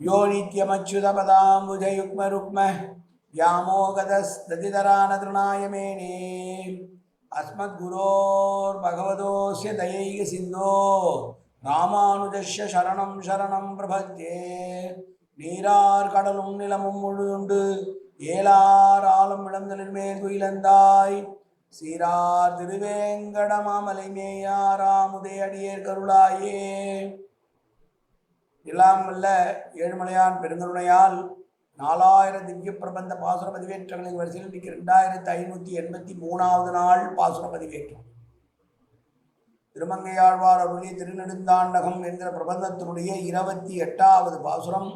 யோ நித்யமச்சுதபதாம்புஜயுக்மருக்ம व्यामोगदस्तदितरानतृणाय मेने अस्मद्गुरोर्भगवतोऽस्य दयैकसिन्धो ராமானுஜஸ்ய சரணம் சரணம் பிரபத்தே நீரார் கடலும் நிலமும் முழுதுண்டு ஏலார் ஆளும் இளந்தலின் மேல் குயிலந்தாய் சீரார் திருவேங்கடமாமலை மேயாராமுதே அடியேர் கருளாயே எல்லாம் வல்ல ஏழுமலையான் பெருங்கருணையால் நாலாயிரம் திவ்ய பிரபந்த பாசுர பதிவேற்றங்களின் வரிசையில் இன்றைக்கு ரெண்டாயிரத்தி ஐநூற்றி எண்பத்தி மூணாவது நாள் பாசுர பதிவேற்றம். திருமங்கையாழ்வார் அவருடைய திருநெடுந்தாண்டகம் என்கிற பிரபந்தத்தினுடைய இருபத்தி எட்டாவது பாசுரம்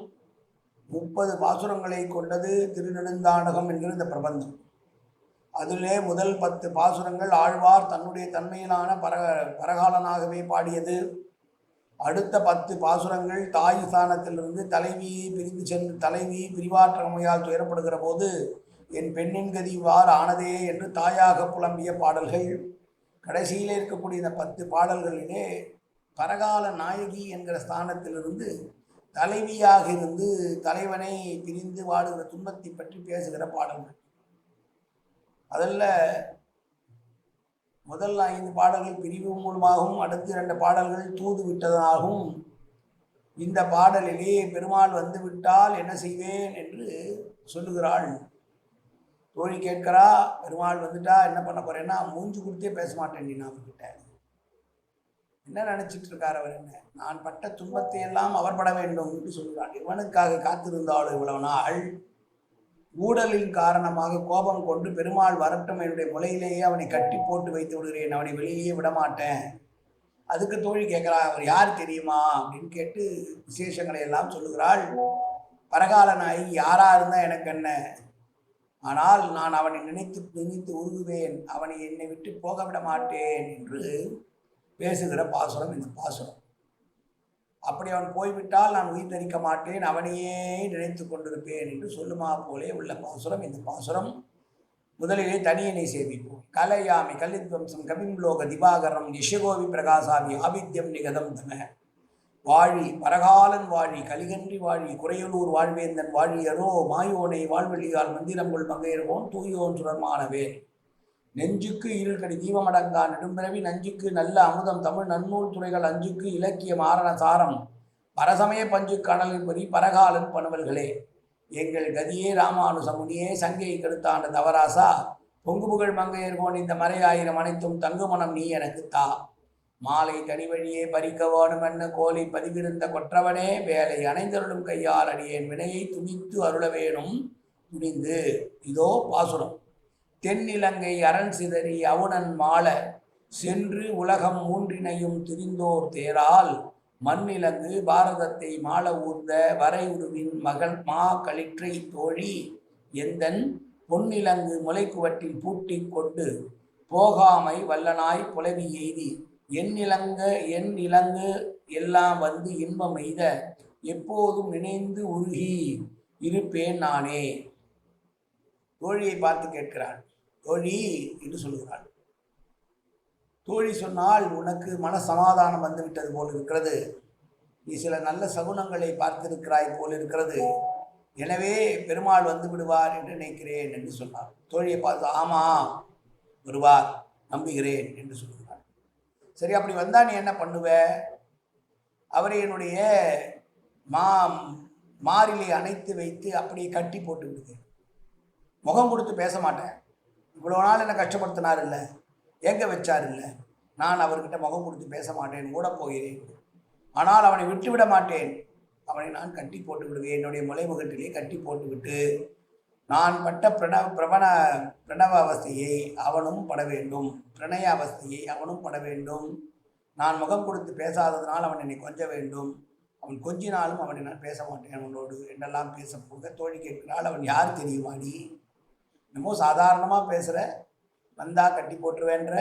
முப்பது பாசுரங்களை கொண்டது திருநெடுந்தாண்டகம் என்கிற இந்த பிரபந்தம். அதிலே முதல் பத்து பாசுரங்கள் ஆழ்வார் தன்னுடைய தன்மையிலான பர பரகாலனாகவே பாடியது. அடுத்த பத்து பாசுரங்கள் தாய் ஸ்தானத்திலிருந்து தலைவியை பிரிந்து சென்று தலைவி பிரிவாற்றமையால் துயரப்படுகிற போது என் பெண்ணின் கதி இவ்வாறு ஆனதே என்று தாயாக புலம்பிய பாடல்கள். கடைசியில் இருக்கக்கூடிய இந்த பத்து பாடல்களிலே பரகால நாயகி என்கிற ஸ்தானத்திலிருந்து தலைவியாக இருந்து தலைவனை பிரிந்து வாடுகிற துன்பத்தை பற்றி பேசுகிற பாடல்கள். அதில் முதல் ஐந்து பாடல்கள் பிரிவு மூலமாகவும் அடுத்த இரண்டு பாடல்கள் தூது விட்டதாகவும் இந்த பாடலிலே பெருமாள் வந்து விட்டால் என்ன செய்வேன் என்று சொல்லுகிறாள். தோழி கேட்கிறா பெருமாள் வந்துட்டா என்ன பண்ண போறேன்னா மூஞ்சி கொடுத்தே பேச மாட்டேன் நீ அவர்கிட்ட என்ன நினைச்சிட்டு இருக்கார் அவர் என்ன? நான் பட்ட துன்பத்தை எல்லாம் அவர் பட வேண்டும் என்று சொல்கிறாள் இவனுக்காக காத்திருந்தாள் இவ்வளவு நாள்? ஊடலின் காரணமாக கோபம் கொண்டு பெருமாள் வரட்டும் என்னுடைய முலையிலேயே அவனை கட்டி போட்டு வைத்து விடுகிறேன் அவனை வெளியிலேயே விடமாட்டேன். அதுக்கு தோழி கேட்கிறா அவர் யார் தெரியுமா? அப்படின்னு கேட்டு விசேஷங்களை எல்லாம் சொல்லுகிறாள். பரகால நாய் யாரா இருந்தா எனக்கு என்ன? ஆனால் நான் அவனை நினைத்து நினைத்து உருகுவேன். அவனை என்னை விட்டு போக விட மாட்டேன் என்று பேசுகிற பாசுரம் இந்த பாசுரம். அப்படி அவன் போய்விட்டால் நான் உயிர் தரிக்க மாட்டேன் அவனையே நினைத்து கொண்டிருப்பேன் என்று சொல்லுமா போலே உள்ள பாசுரம். இந்த பாசுரம் முதலிலே தனியனை சேவிப்போம் கலையாமி கலித்வம்சம் கவிம்லோக திவாகரம் யஷகோவி பிரகாசாமி ஆபித்யம் நிகதம் தம வாழி பரகாலன் வாழி கலிகன்றி வாழி குறையலூர் வாழ்வேந்தன் வாழியரோ மாயோனை வாழ்வெளியால் மந்திரங்கள் மங்கையர்வோன் தூயோன் சுரமானவேன் நெஞ்சுக்கு இருள்கடி தீபமடங்கா நெடும்பிறவி நஞ்சுக்கு நல்ல அமுதம் தமிழ் நன்னூல் துறைகள் அஞ்சுக்கு இலக்கிய மாரண சாரம். பரசமய பஞ்சு கடலின் பொறி பரகாலன் பணுவல்களே. எங்கள் கதியே ராமானுசமுனியே சங்கையை கெடுத்தாண்ட தவராசா. பொங்கு புகழ் மங்கையர்கோன் இந்த மறையாயிரம் அனைத்தும் தங்குமணம் நீ எனக்கு தா. மாலை தனிவழியே பறிக்க வேணுமென்ன கோலை பதிவிருந்த கொற்றவனே வேலை அணைந்தருளும் கையால் அடியேன் வினையை துணித்து அருள வேணும் துணிந்து. இதோ பாசுரம். தென்னிலங்கை அரண் சிதறி அவுணன் மாள சென்று உலகம் மூன்றினையும் திரிந்தோர் தேரால் மண்ணிலங்கு பாரதத்தை மாள ஊர்ந்த வரை உருவின் மகள் மா களிற்றை தோழி எந்தன் பொன்னிலங்கு முளைக்குவட்டில் பூட்டிக் கொண்டு போகாமை வல்லனாய் புலவி எய்தி என் இலங்க என் இலங்கு எல்லாம் வந்து இன்பம் எய்த எப்போதும் நினைந்து உருகி இருப்பேன் நானே. தோழியை பார்த்து கேட்கிறான் தோழி என்று சொல்கிறாள். தோழி சொன்னால் உனக்கு மன சமாதானம் வந்துவிட்டது போல் இருக்கிறது. நீ சில நல்ல சகுனங்களை பார்த்திருக்கிறாய் போல் இருக்கிறது. எனவே பெருமாள் வந்து விடுவார் என்று நினைக்கிறேன் என்று சொன்னார். தோழியை பார்த்து ஆமாம் வருவார் நம்புகிறேன் என்று சொல்கிறார். சரி அப்படி வந்தா நீ என்ன பண்ணுவ? அவரை என்னுடைய மா மாறிலை அணைத்து வைத்து அப்படியே கட்டி போட்டு விடுது முகம் கொடுத்து பேச மாட்டேன். இவ்வளோ நாள் என்னை கஷ்டப்படுத்தினார் இல்லை ஏங்க வச்சார் இல்லை நான் அவர்கிட்ட முகம் கொடுத்து பேச மாட்டேன் கூட போகிறேன். ஆனால் அவனை விட்டு விட மாட்டேன். அவனை நான் கட்டி போட்டு விடுவேன். என்னுடைய முளைமுகட்டிலே கட்டி போட்டுவிட்டு நான் பட்ட பிரணவ பிரபண பிரணவ அவஸ்தையை அவனும் பட வேண்டும். பிரணய அவஸ்தையை அவனும் பட வேண்டும். நான் முகம் கொடுத்து பேசாததனால் அவன் என்னை கொஞ்ச வேண்டும். அவன் கொஞ்சினாலும் அவனை நான் பேச மாட்டேன் அவனோடு. என்னெல்லாம் பேச போக தோழி கேட்கிறாள். அவன் யார் தெரியுமா நீ என்னமோ சாதாரணமாக பேசுகிற வந்தால் கட்டி போட்டுருவேன்ற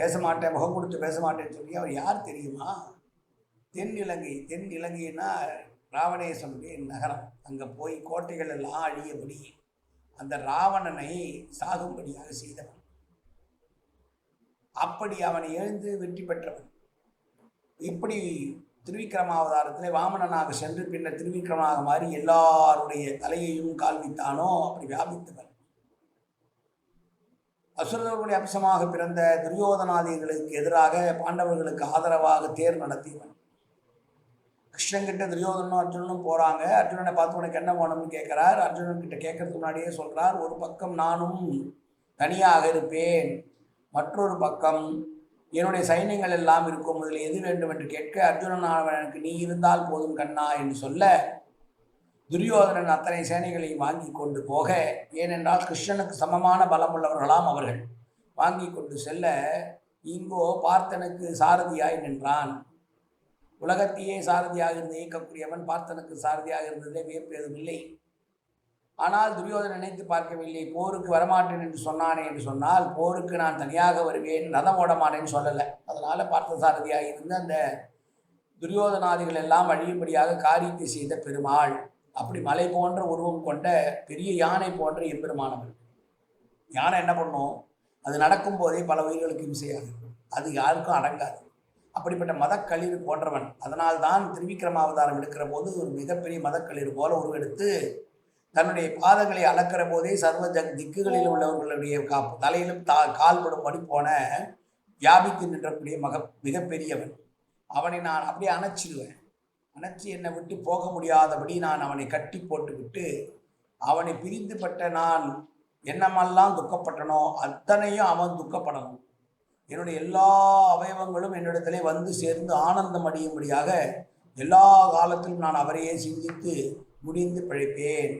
பேச மாட்டேன் முகம் கொடுத்து பேச மாட்டேன்னு சொல்லி அவர் யார் தெரியுமா? தென் இலங்கை தென் இலங்கைன்னா ராவணேசனுடைய நகரம். அங்கே போய் கோட்டைகள் எல்லாம் அழியபடி அந்த ராவணனை சாகும்படியாக செய்தவன். அப்படி அவனை எழுந்து வெற்றி பெற்றவன். இப்படி திருவிக்கிரமாவதாரத்தில் வாமனனாக சென்று பின்னர் திருவிக்கிரமனாக மாறி எல்லாருடைய தலையையும் கால்வித்தானோ? அப்படி வியாபித்தவன். அசுரர்களுடைய அம்சமாக பிறந்த துரியோதனாதிகளுக்கு எதிராக பாண்டவர்களுக்கு ஆதரவாக தேர் நடத்தியவன். கிருஷ்ணன்கிட்ட துரியோதனும் அர்ஜுனனும் போகிறாங்க அர்ஜுனனை பார்த்து உனக்கு என்ன வேணும்னு கேட்குறார்? அர்ஜுனன் கிட்ட கேட்கறதுக்கு முன்னாடியே சொல்கிறார் ஒரு பக்கம் நானும் தனியாக இருப்பேன் மற்றொரு பக்கம் என்னுடைய சைன்யங்கள் எல்லாம் இருக்கும் முதலில் எது வேண்டும்? என்று கேட்க அர்ஜுனன் எனக்கு நீ இருந்தால் போதும் கண்ணா என்று சொல்ல துரியோதனன் அத்தனை சேனைகளையும் வாங்கி கொண்டு போக ஏனென்றால் கிருஷ்ணனுக்கு சமமான பலம் உள்ளவர்களாம் அவர்கள். வாங்கி கொண்டு செல்ல இங்கோ பார்த்தனுக்கு சாரதியாய் நின்றான். உலகத்தையே சாரதியாக இருந்து இயக்கக்கூடியவன் பார்த்தனுக்கு சாரதியாக இருந்ததே வியப்பு இல்லை. ஆனால் துரியோதன் நினைத்து பார்க்கவில்லை போருக்கு வரமாட்டேன் என்று சொன்னானே என்று சொன்னால் போருக்கு நான் தனியாக வருவேன் ரதம் ஓட மாட்டேன்னு சொல்லலை. அதனால் பார்த்த சாரதியாக இருந்து அந்த துரியோதனாதிகள் எல்லாம் வழியும்படியாக காரியத்தை செய்த பெருமாள். அப்படி மலை போன்ற உருவம் கொண்ட பெரிய யானை போன்ற எம்பெருமானவர் யானை என்ன பண்ணும்? அது நடக்கும் போதே பல உயிர்களுக்கு இம்சையாது. அது யாருக்கும் அடங்காது. அப்படிப்பட்ட மதக்களிர் போன்றவன். அதனால்தான் திருவிக்கிரமாவதாரம் எடுக்கிற போது ஒரு மிகப்பெரிய மதக்களிர் போல உருவெடுத்து தன்னுடைய பாதங்களை அளக்கிற போதே சர்வ ஜக் திக்குகளில் உள்ளவர்களுடைய கா தலையிலும் தா கால்படும்படி போன வியாபித்து நின்றக்கூடிய மக மிகப்பெரியவன். அவனை நான் அப்படியே அணைச்சிடுவேன் அணைச்சி என்னை விட்டு போக முடியாதபடி நான் அவனை கட்டி போட்டுவிட்டு அவனை பிரிந்துபட்ட நான் என்னமெல்லாம் துக்கப்பட்டனோ அத்தனையும் அவன் துக்கப்படணும். என்னுடைய எல்லா அவயவங்களும் என்னிடத்திலே வந்து சேர்ந்து ஆனந்தம் அடையும்படியாக எல்லா காலத்திலும் நான் அவரையே சிந்தித்து முடிந்து பிழைப்பேன்.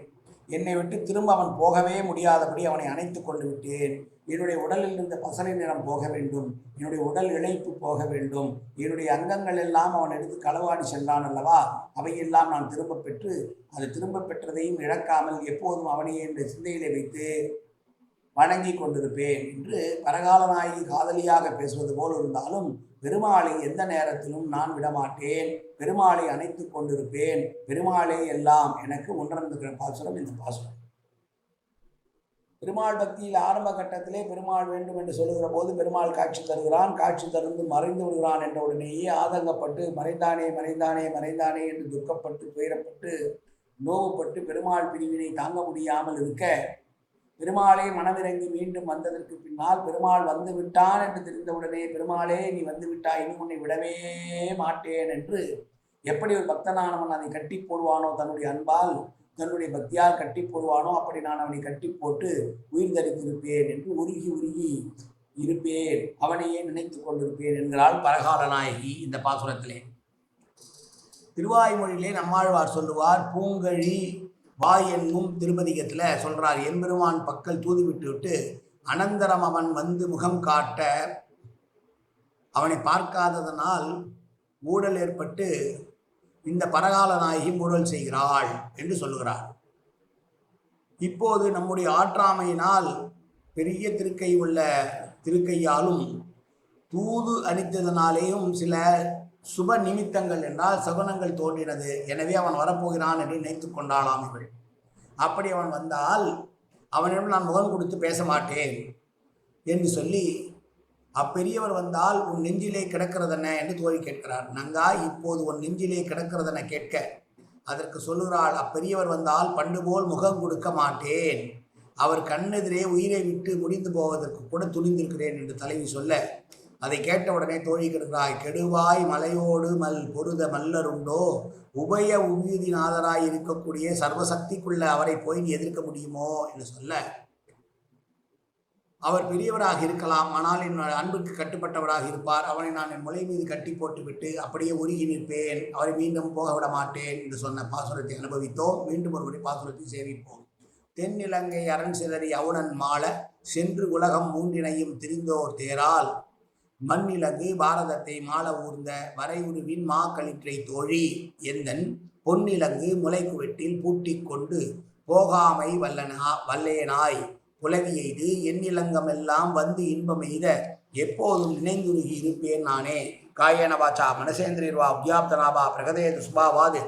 என்னை விட்டு திரும்ப அவன் போகவே முடியாதபடி அவனை அணைத்து கொண்டு விட்டேன். என்னுடைய உடலில் இருந்த பசலை நிறம் போக வேண்டும். என்னுடைய உடல் இழைப்பு போக வேண்டும். என்னுடைய அங்கங்கள் எல்லாம் அவன் எடுத்து களவாடி சென்றான் அல்லவா? அவையெல்லாம் நான் திரும்ப பெற்று அது திரும்ப பெற்றதையும் இழக்காமல் எப்போதும் அவனையே என்ற சிந்தையிலே வைத்து வணங்கி கொண்டிருப்பேன் என்று பரகாலநாயகி காதலியாக பேசுவது போல் இருந்தாலும் பெருமாளை எந்த நேரத்திலும் நான் விடமாட்டேன். பெருமாளை அணைத்து கொண்டிருப்பேன். பெருமாளே எல்லாம் எனக்கு உணர்ந்துக்கிற பாசுரம் இந்த பாசுரம். பெருமாள் பக்தியில் ஆரம்ப கட்டத்திலே பெருமாள் வேண்டும் என்று சொல்லுகிற போது பெருமாள் காட்சி தருகிறான். காட்சி தருந்து மறைந்து விடுகிறான் என்ற உடனேயே ஆதங்கப்பட்டு மறைந்தானே மறைந்தானே மறைந்தானே என்று துக்கப்பட்டு துயரப்பட்டு நோவுப்பட்டு பெருமாள் பிரிவினை தாங்க முடியாமல் இருக்க பெருமாளே மனமிறங்கி மீண்டும் வந்ததற்கு பின்னால் பெருமாள் வந்து விட்டான் என்று தெரிந்தவுடனே பெருமாளே நீ வந்து விட்டாய் இன்னும் உன்னை விடவே மாட்டேன் என்று எப்படி ஒரு பக்தனானவன் அதை கட்டி போடுவானோ தன்னுடைய அன்பால் தன்னுடைய பக்தியால் கட்டி போடுவானோ அப்படி நான் அவனை கட்டி போட்டு உயிர் தரித்திருப்பேன் என்று உருகி உருகி இருப்பேன். அவனையே நினைத்து கொண்டிருப்பேன் என்கிறாள் பரகால நாயகி இந்த பாசுரத்திலே. திருவாய்மொழியிலே நம்மாழ்வார் சொல்லுவார் பூங்கழி வாய் என்னும் திருப்பதிகத்தில் சொல்றார் எம்பெருமான் பக்கல் தூது விட்டு விட்டு அனந்தரம் அவன் வந்து முகம் காட்ட அவனை பார்க்காததனால் ஊழல் ஏற்பட்டு இந்த பரகால நாயகி மூடல் செய்கிறாள் என்று சொல்லுகிறார். இப்போது நம்முடைய ஆற்றாமையினால் பெரிய திருக்கை உள்ள திருக்கையாலும் தூது அளித்ததனாலேயும் சில சுப நிமித்தங்கள் என்றால் சகுனங்கள் தோன்றினது. எனவே அவன் வரப்போகிறான் என்று நினைத்து கொண்டாளாம் இவள். அப்படி அவன் வந்தால் அவனிடம் நான் முகம் கொடுத்து பேச மாட்டேன் என்று சொல்லி அப்பெரியவர் வந்தால் உன் நெஞ்சிலே கிடக்கிறதென்ன? என்று தோழி கேட்கிறார். நங்கா இப்போது உன் நெஞ்சிலே கிடக்கிறதென கேட்க? அதற்கு சொல்லுகிறாள் அப்பெரியவர் வந்தால் பண்டு போல் முகம் கொடுக்க மாட்டேன். அவர் கண்ணெதிரே உயிரை விட்டு முடிந்து போவதற்கு கூட துணிந்திருக்கிறேன் என்று தலைவி சொல்ல அதை கேட்ட உடனே தோழி கெடுகிறாய் கெடுவாய் மலையோடு மல் பொருத மல்லருண்டோ உபய உபீதிநாதராய் இருக்கக்கூடிய சர்வசக்திக்குள்ள அவரை போய் நீ எதிர்க்க முடியுமோ? என்று சொல்ல அவர் பெரியவராக இருக்கலாம் ஆனால் என் அன்புக்கு கட்டுப்பட்டவராக இருப்பார். அவனை நான் என் முலை மீது கட்டி போட்டுவிட்டு அப்படியே உருகி நிற்பேன். அவரை மீண்டும் போக விட மாட்டேன் என்று சொன்ன பாசுரத்தை அனுபவித்தோம். மீண்டும் ஒருபடி பாசுரத்தை சேவிப்போம். தென்னிலங்கை அரண் சிதறி அவுணன் மாள சென்று உலகம் மூன்றினையும் திரிந்தோர் தேரால். மண்ணிலங்கு பாரதத்தை மாள ஊர்ந்த வரையுருவின் மா கழிற்றை தோழி எந்தன் பொன்னிலங்கு முளைக்குவெட்டில் பூட்டிக் கொண்டு போகாமை வல்லனா வல்லேனாய் புலவி எய்து எண்ணிலங்கமெல்லாம் வந்து இன்பம் எய்த எப்போதும் நினைந்துருகி இருப்பேன் நானே. காயன வாச்சா மனசேந்திரிர்வா உத்யாப்தனாபா பிரகதே துஷ்பாவாது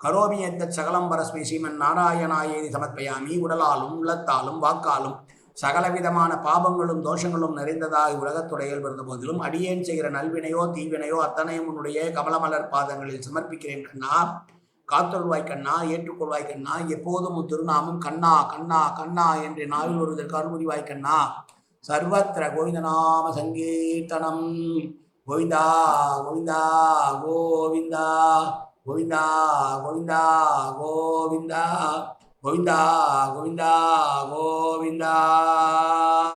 கரோமி எந்த சகலம் பரஸ்மி ஸ்ரீமன் நாராயணாயேதி சமர்ப்பயாமி உடலாலும் உள்ளத்தாலும் வாக்காலும் சகலவிதமான பாபங்களும் தோஷங்களும் நிறைந்ததாய் உலகத்துடையில் பிறந்த போதிலும் அடியேன் செய்கிற நல்வினையோ தீவினையோ அத்தனையும் உன்னுடைய கமலமலர் பாதங்களில் சமர்ப்பிக்கிறேன் கண்ணா. காத்தருள்வாய் கண்ணா ஏற்றுக்கொள்வாய் கண்ணா எப்போதும் திருநாமம் கண்ணா கண்ணா கண்ணா என்று நாவில் ஒருவதற்கு அருள்புரிவாய் கண்ணா சர்வத்திர கோவிந்தநாம சங்கீர்த்தனம். கோவிந்தா கோவிந்தா கோவிந்தா கோவிந்தா கோவிந்தா கோவிந்தா கோவிந்தா கோவிந்தா கோவிந்தா.